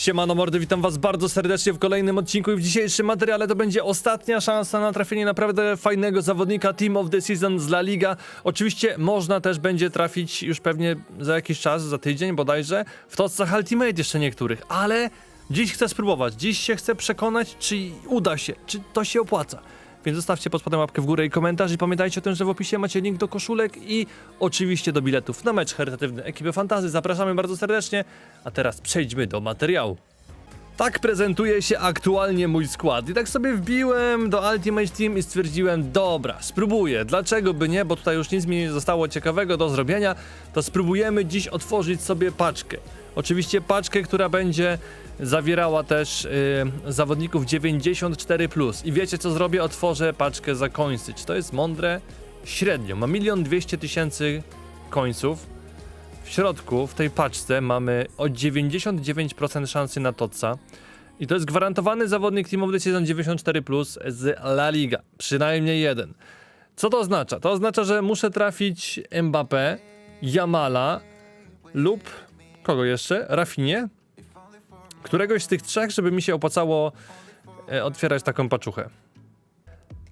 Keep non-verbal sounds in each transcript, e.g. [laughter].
Siemano mordy, witam was bardzo serdecznie w kolejnym odcinku i w dzisiejszym materiale to będzie ostatnia szansa na trafienie naprawdę fajnego zawodnika Team of the Season z La Liga. Oczywiście można też będzie trafić już pewnie za jakiś czas, za tydzień bodajże, w tocach Ultimate jeszcze niektórych, ale dziś chcę spróbować, dziś się chcę przekonać, czy uda się, czy to się opłaca. Więc zostawcie pod spodem łapkę w górę i komentarz i pamiętajcie o tym, że w opisie macie link do koszulek i oczywiście do biletów na mecz charytatywny ekipy Fantazy. Zapraszamy bardzo serdecznie, a teraz przejdźmy do materiału. Tak prezentuje się aktualnie mój skład. I tak sobie wbiłem do Ultimate Team i stwierdziłem, dobra, spróbuję. Dlaczego by nie, bo tutaj już nic mi nie zostało ciekawego do zrobienia, to spróbujemy dziś otworzyć sobie paczkę. Oczywiście paczkę, która będzie zawierała też yy, zawodników 94+. I wiecie co zrobię? Otworzę paczkę za końcy. Czy to jest mądre? Średnio. Ma milion dwieście tysięcy końców. W środku, w tej paczce mamy o 99% szansy na Totsa. I to jest gwarantowany zawodnik Team of the Season 94 Plus z La Liga. Przynajmniej jeden. Co to oznacza? To oznacza, że muszę trafić Mbappé, Jamala lub kogo jeszcze? Rafinie? Któregoś z tych trzech, żeby mi się opłacało e, otwierać taką paczuchę.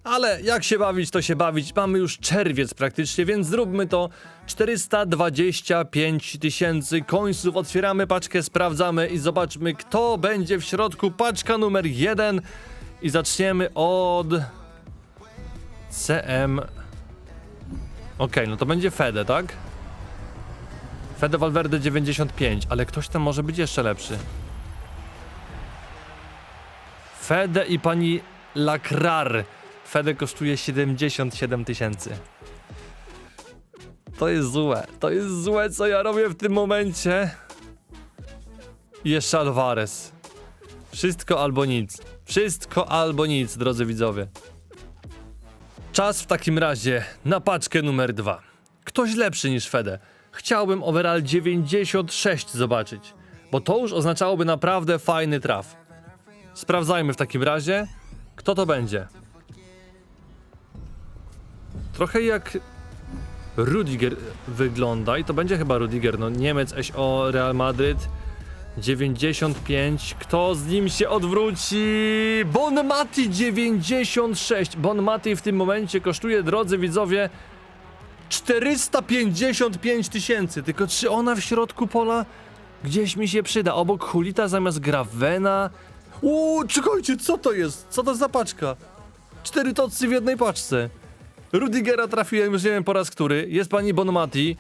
Ale jak się bawić, to się bawić. Mamy już czerwiec praktycznie, więc zróbmy to. 425 tysięcy końców. Otwieramy paczkę, sprawdzamy i zobaczmy, kto będzie w środku. Paczka numer jeden. I zaczniemy od. CM. Okej, no to będzie Fede, tak? Fede Valverde 95, ale ktoś tam może być jeszcze lepszy. Fede i pani Lakrar. Fede kosztuje 77 tysięcy. To jest złe. To jest złe, co ja robię w tym momencie. I jeszcze Alvarez. Wszystko albo nic. Wszystko albo nic, drodzy widzowie. Czas w takim razie na paczkę numer dwa. Ktoś lepszy niż Fede. Chciałbym overall 96 zobaczyć, bo to już oznaczałoby naprawdę fajny traf. Sprawdzajmy w takim razie, kto to będzie. Trochę jak Rudiger wygląda i to będzie chyba Rudiger, no Niemiec SO Real Madryt 95, kto z nim się odwróci? Bon Mati 96, Bon Mati w tym momencie kosztuje, drodzy widzowie 455 tysięcy, tylko czy ona w środku pola gdzieś mi się przyda, obok Hulita zamiast Gravena Uuu, czekajcie, co to jest? Co to za paczka? Cztery tocy w jednej paczce. Rudigera trafiłem już nie wiem po raz który. Jest pani Bonmati,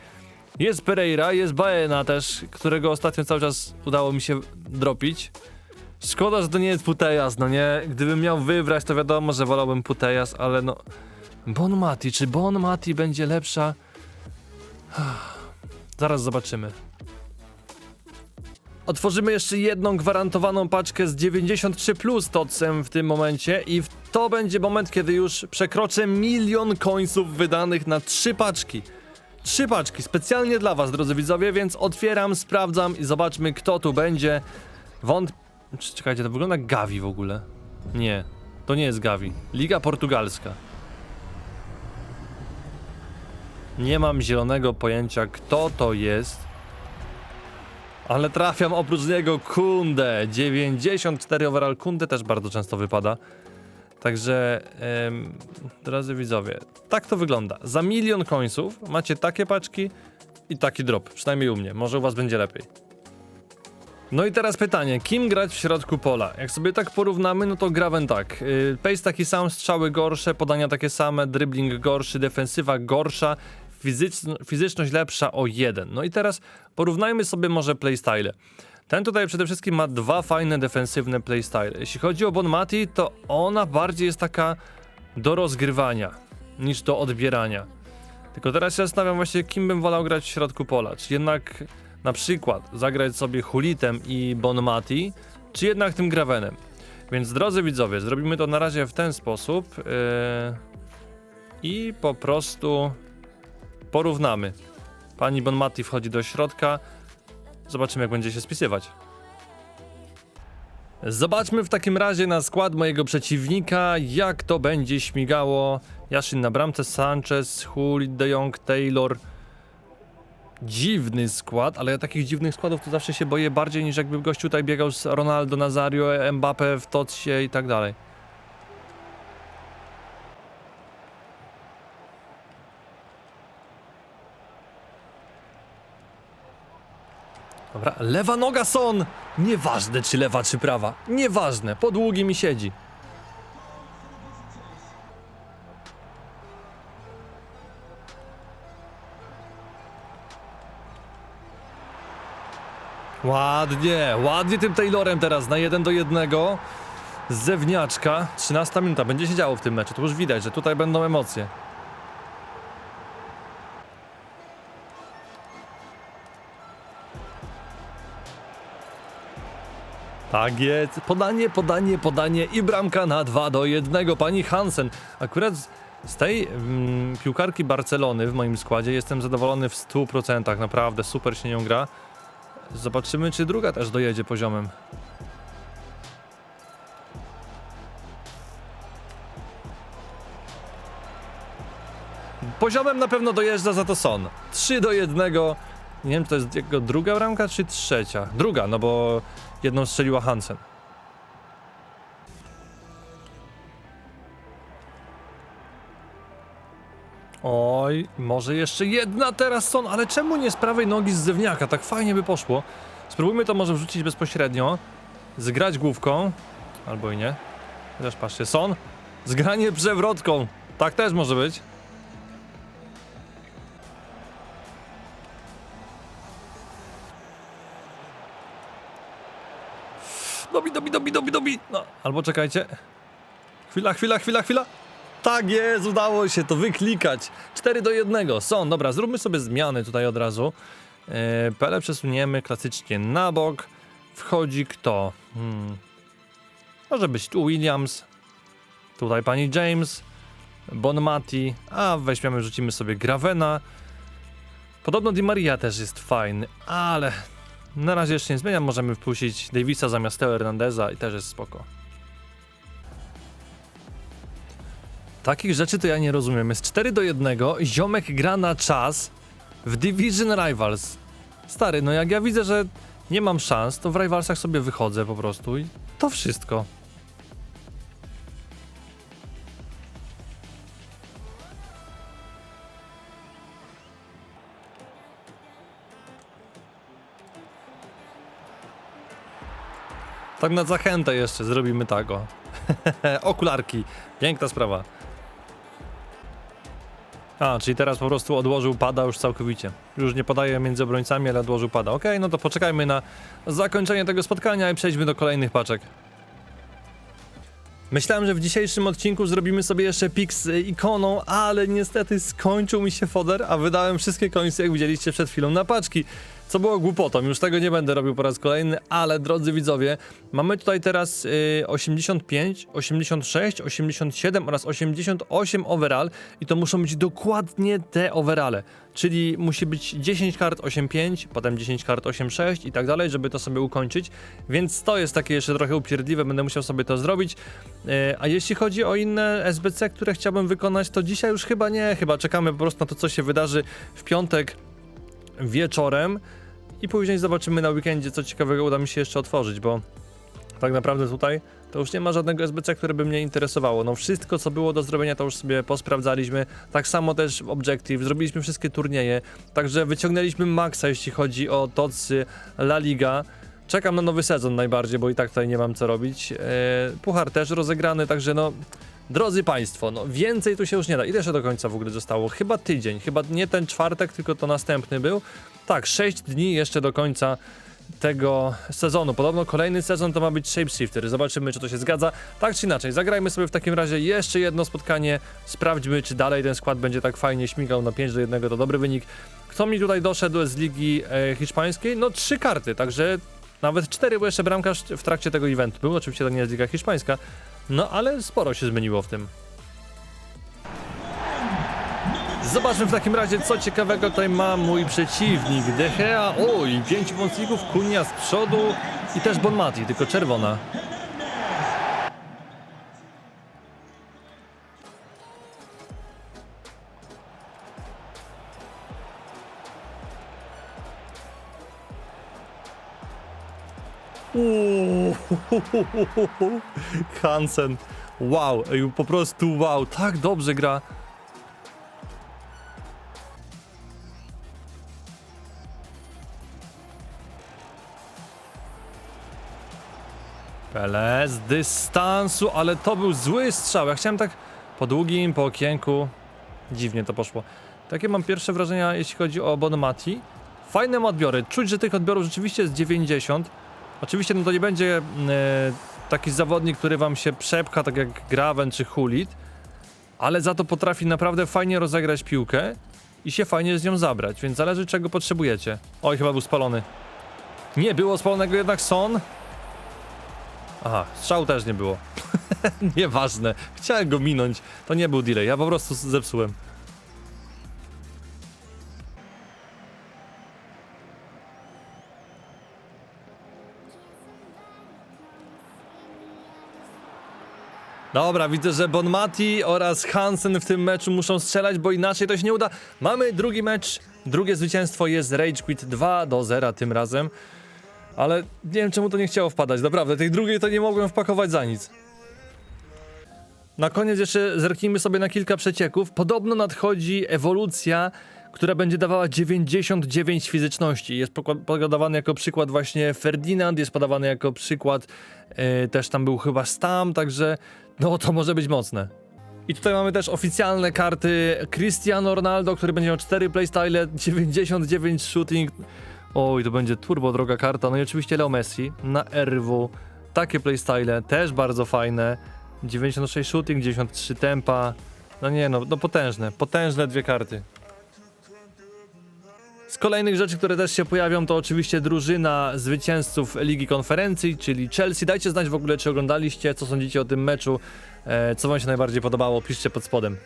jest Pereira, jest Baena też, którego ostatnio cały czas udało mi się dropić. Szkoda, że to nie jest Putejas, no nie? Gdybym miał wybrać, to wiadomo, że wolałbym Putejas, ale no... Bonmati, czy Bonmati będzie lepsza? Zaraz zobaczymy. Otworzymy jeszcze jedną gwarantowaną paczkę z 93 plus tocem w tym momencie i to będzie moment, kiedy już przekroczę milion końców wydanych na trzy paczki. Trzy paczki, specjalnie dla was, drodzy widzowie, więc otwieram, sprawdzam i zobaczmy, kto tu będzie. Wąt... Czekajcie, to wygląda Gavi w ogóle. Nie, to nie jest Gavi. Liga portugalska. Nie mam zielonego pojęcia, kto to jest. Ale trafiam oprócz niego Kundę. 94 overall Kundę też bardzo często wypada. Także, drodzy widzowie, tak to wygląda. Za milion końców macie takie paczki i taki drop. Przynajmniej u mnie. Może u was będzie lepiej. No i teraz pytanie, kim grać w środku pola? Jak sobie tak porównamy, no to Graven tak. Yy, pace taki sam, strzały gorsze, podania takie same, dribbling gorszy, defensywa gorsza, fizycz- fizyczność lepsza o jeden. No i teraz porównajmy sobie może playstyle. Ten tutaj przede wszystkim ma dwa fajne defensywne playstyle. Jeśli chodzi o Bonmati, to ona bardziej jest taka do rozgrywania niż do odbierania. Tylko teraz się zastanawiam właśnie, kim bym wolał grać w środku pola. Czy jednak na przykład zagrać sobie Hulitem i Bonmati, czy jednak tym Gravenem. Więc drodzy widzowie, zrobimy to na razie w ten sposób yy, i po prostu porównamy. Pani Bonmati wchodzi do środka, zobaczymy jak będzie się spisywać. Zobaczmy w takim razie na skład mojego przeciwnika, jak to będzie śmigało. Yashin na bramce, Sanchez, Hulit, De Jong, Taylor. dziwny skład, ale ja takich dziwnych składów to zawsze się boję bardziej niż jakby gościu tutaj biegał z Ronaldo, Nazario, Mbappe w Totsie i tak dalej. Dobra, lewa noga Son! Nieważne czy lewa czy prawa, nieważne, po długi mi siedzi. Ładnie, ładnie tym Taylorem teraz na 1 do 1 z zewnjaczka. 13 minuta, będzie się działo w tym meczu, to już widać, że tutaj będą emocje. Tak jest, podanie, podanie, podanie i bramka na 2 do 1. Pani Hansen, akurat z- tej mm, piłkarki Barcelony w moim składzie jestem zadowolony w 100%, naprawdę super się nią gra. Zobaczymy, czy druga też dojedzie poziomem. Poziomem na pewno dojeżdża za to Son. 3 do 1. Nie wiem, czy to jest jego druga bramka, czy trzecia. Druga, no bo jedną strzeliła Hansen. Oj, może jeszcze jedna teraz Son, ale czemu nie z prawej nogi z zewniaka? Tak fajnie by poszło. Spróbujmy to może wrzucić bezpośrednio. Zgrać główką. Albo i nie. Chociaż patrzcie, Son. Zgranie przewrotką. Tak też może być. Dobi, dobi, dobi, dobi, dobi. No, albo czekajcie. Chwila, chwila, chwila, chwila. Tak jest, udało się to wyklikać. 4 do 1. Są, dobra, zróbmy sobie zmiany tutaj od razu. Yy, Pele przesuniemy klasycznie na bok. Wchodzi kto? Hmm. Może być tu Williams. Tutaj pani James. Bonmati. A weźmiemy, rzucimy sobie Gravena. Podobno Di Maria też jest fajny, ale na razie jeszcze nie zmieniam. Możemy wpuścić Davisa zamiast Teo Hernandeza i też jest spoko. Takich rzeczy to ja nie rozumiem. Jest 4 do 1, ziomek gra na czas w Division Rivals. Stary, no jak ja widzę, że nie mam szans, to w Rivalsach sobie wychodzę po prostu i to wszystko. Tak na zachętę jeszcze zrobimy tak o. [laughs] Okularki. Piękna sprawa. A, czyli teraz po prostu odłożył pada już całkowicie. Już nie podaje między obrońcami, ale odłożył pada. Okej, no to poczekajmy na zakończenie tego spotkania i przejdźmy do kolejnych paczek. Myślałem, że w dzisiejszym odcinku zrobimy sobie jeszcze pik z ikoną, ale niestety skończył mi się foder, a wydałem wszystkie końce, jak widzieliście przed chwilą, na paczki. Co było głupotą, już tego nie będę robił po raz kolejny, ale drodzy widzowie, mamy tutaj teraz y, 85, 86, 87 oraz 88 overall i to muszą być dokładnie te overale, czyli musi być 10 kart 8.5, potem 10 kart 8.6 i tak dalej, żeby to sobie ukończyć, więc to jest takie jeszcze trochę upierdliwe, będę musiał sobie to zrobić. E, A jeśli chodzi o inne SBC, które chciałbym wykonać, to dzisiaj już chyba nie, chyba czekamy po prostu na to, co się wydarzy w piątek wieczorem i później zobaczymy na weekendzie, co ciekawego uda mi się jeszcze otworzyć, bo tak naprawdę tutaj to już nie ma żadnego SBC, które by mnie interesowało. No wszystko, co było do zrobienia, to już sobie posprawdzaliśmy. Tak samo też Objective, zrobiliśmy wszystkie turnieje, także wyciągnęliśmy maksa, jeśli chodzi o TOCy, La Liga. Czekam na nowy sezon najbardziej, bo i tak tutaj nie mam co robić. Eee, puchar też rozegrany, także no... Drodzy Państwo, no więcej tu się już nie da. Ile jeszcze do końca w ogóle zostało? Chyba tydzień, chyba nie ten czwartek, tylko to następny był. Tak, 6 dni jeszcze do końca tego sezonu. Podobno kolejny sezon to ma być Shapeshifter. Zobaczymy, czy to się zgadza. Tak czy inaczej, zagrajmy sobie w takim razie jeszcze jedno spotkanie. Sprawdźmy, czy dalej ten skład będzie tak fajnie śmigał na 5 do 1. To dobry wynik. Kto mi tutaj doszedł z ligi e, hiszpańskiej? No trzy karty, także nawet cztery, bo jeszcze bramkarz w trakcie tego eventu był. Oczywiście to nie jest liga hiszpańska, no ale sporo się zmieniło w tym. Zobaczmy w takim razie, co ciekawego tutaj ma mój przeciwnik. De Gea, oj, pięciu pomocników, Kunia z przodu i też Bonmati, tylko czerwona. [laughs] Hansen. Wow, ej, po prostu wow, tak dobrze gra. Pele z dystansu, ale to był zły strzał. Ja chciałem tak po długim, po okienku. Dziwnie to poszło. Takie mam pierwsze wrażenia, jeśli chodzi o Bonmati. Fajne ma odbiory. Czuć, że tych odbiorów rzeczywiście jest 90. Oczywiście no to nie będzie e, taki zawodnik, który wam się przepcha, tak jak Graven czy Hulit, ale za to potrafi naprawdę fajnie rozegrać piłkę i się fajnie z nią zabrać, więc zależy czego potrzebujecie. Oj, chyba był spalony. Nie było spalonego jednak Son. Aha, strzału też nie było. [laughs] Nieważne. Chciałem go minąć. To nie był delay, ja po prostu zepsułem. Dobra, widzę, że Bonmati oraz Hansen w tym meczu muszą strzelać, bo inaczej to się nie uda. Mamy drugi mecz, drugie zwycięstwo jest Rage Quit 2 do 0 tym razem. Ale nie wiem czemu to nie chciało wpadać, naprawdę, tej drugiej to nie mogłem wpakować za nic. Na koniec jeszcze zerknijmy sobie na kilka przecieków. Podobno nadchodzi ewolucja, która będzie dawała 99 fizyczności. Jest podawany jako przykład właśnie Ferdinand, jest podawany jako przykład e, też tam był chyba Stam, także no to może być mocne. I tutaj mamy też oficjalne karty Cristiano Ronaldo, który będzie miał 4 playstyle, 99 shooting. Oj, to będzie turbo droga karta. No i oczywiście Leo Messi na RW. Takie playstyle, też bardzo fajne. 96 shooting, 93 tempa. No nie no, no potężne, potężne dwie karty. Z kolejnych rzeczy, które też się pojawią, to oczywiście drużyna zwycięzców Ligi Konferencji, czyli Chelsea. Dajcie znać w ogóle, czy oglądaliście, co sądzicie o tym meczu, e, co wam się najbardziej podobało, piszcie pod spodem.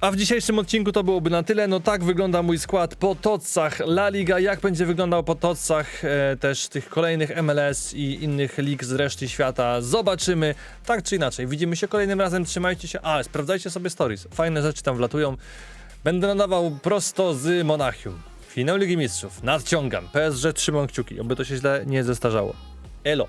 A w dzisiejszym odcinku to byłoby na tyle. No tak wygląda mój skład po tocach La Liga. Jak będzie wyglądał po tocach e, też tych kolejnych MLS i innych lig z reszty świata, zobaczymy. Tak czy inaczej, widzimy się kolejnym razem. Trzymajcie się. A, sprawdzajcie sobie stories. Fajne rzeczy tam wlatują. Będę nadawał prosto z Monachium. Finał Ligi Mistrzów. Nadciągam. PSG trzymam kciuki, oby to się źle nie zestarzało. Elo.